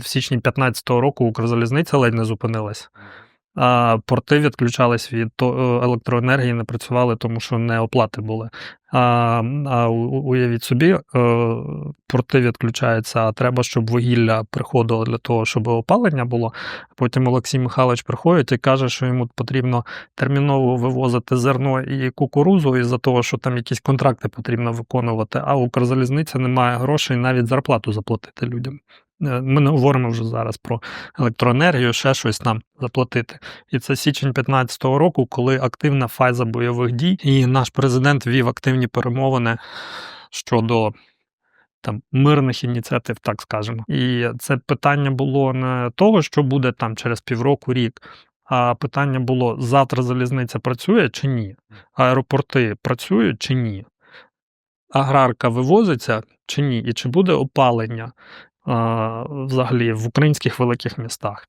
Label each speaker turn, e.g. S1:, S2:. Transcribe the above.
S1: В січні 2015 року Укрзалізниця ледь не зупинилась. А порти відключались від е, електроенергії, не працювали, тому що не оплати були. А, а уявіть собі, е, порти відключаються, а треба, щоб вугілля приходило для того, щоб опалення було. Потім Олексій Михайлович приходить і каже, що йому потрібно терміново вивозити зерно і кукурузу із-за того, що там якісь контракти потрібно виконувати, а Укрзалізниця не має грошей навіть зарплату заплатити людям. Е, Ми не говоримо вже зараз про електроенергію, ще щось нам заплатити. І це січень 2015 року, коли активна фаза бойових дій, і наш президент вів активні перемовини щодо там мирних ініціатив, так скажемо. І це питання було не того, що буде там через півроку, рік. А питання було: завтра залізниця працює чи ні? Аеропорти працюють чи ні? Аграрка вивозиться чи ні? І чи буде опалення взагалі в українських великих містах?